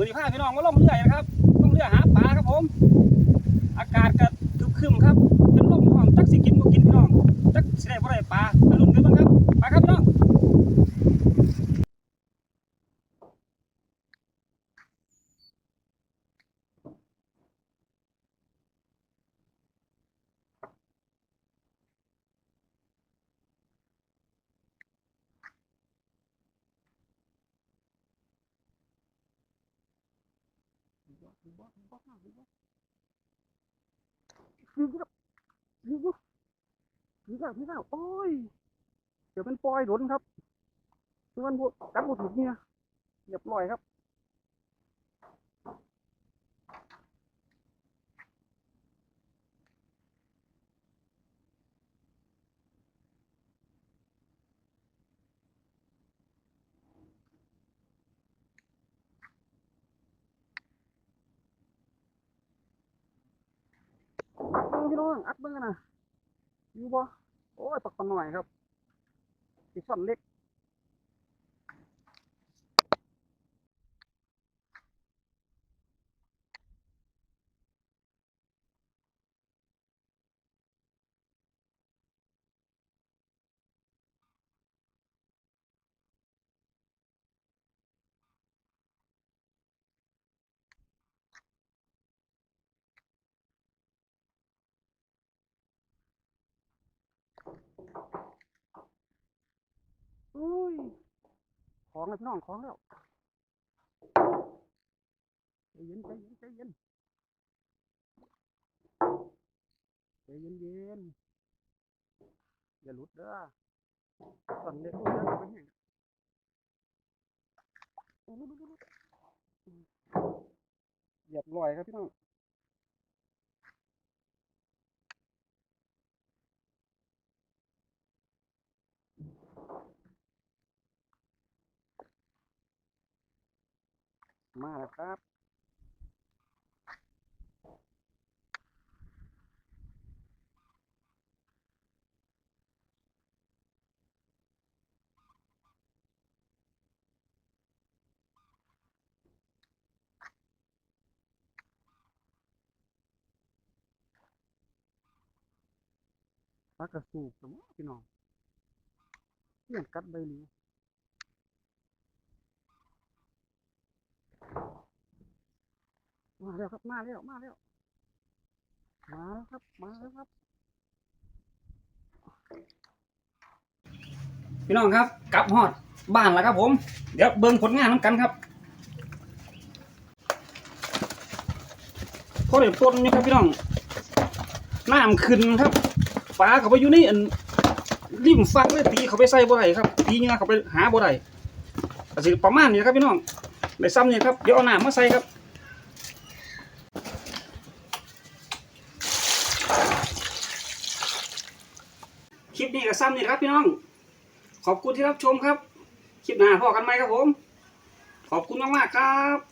มือนี้พาพี่น้องมาล่องเรือนะครับล่องเรือหาปลาครับผม อากาศก็ครึมๆครับ เป็นลมพร้อมจักสิกินบ่กินพี่น้องจักสิได้บ่ได้ปลาไปลุ้นกันบ้างครับไปครับพี่น้อง คือก็คือก็คือก็คือก็โอ้ยเดี๋ยวเป็นปล่อยหลนครับคือมันพวกกัดบุถูกเนี่ยเรียบร้อยครับ เบิ่งพี่น้องอัดเบิ้งกันนะอยู่บ่โอ้ยปักปันหน่อยครับอีกส่วนเล็ก อุ้ยของเลยพี่น้องของแล้วใจเย็นใจเย็นใจเย็นใจเย็นเย็นอย่าหลุดเด้อสั่นเล็กอุ้ยเด้อไปแห้งอู้หูดูดูดูเหยียบลอยครับพี่น้อง มาแล้วครับปลากระสูบสมอพี่น้องเลี่ยนกัดใบหลีมา แล้วครับ มาแล้ว มาแล้ว มาแล้วครับ มาแล้วครับ พี่น้องครับ กลับฮอดบ้านแล้วครับผม เดี๋ยวเบิ่งผลงานน้ำกันครับพอเดี๋ยวต้นนี่ครับพี่น้อง น้ำขึ้นครับปลาเขาไปอยู่ในอันริมฟังเลยตีเขาไปใส่บ่ได้ครับ ตีเงี้ยเขาไปหาบ่ได้อาจสิประมาณนี้ครับพี่น้องในซ้ำนี่ครับ เดี๋ยวเอาน้ำมาใส่ครับ ลิปนี้ก็ซ้ำนี่ครับพี่น้อง ขอบคุณที่รับชมครับ คลิปหน้าพอกันไหมครับผม ขอบคุณมากๆครับ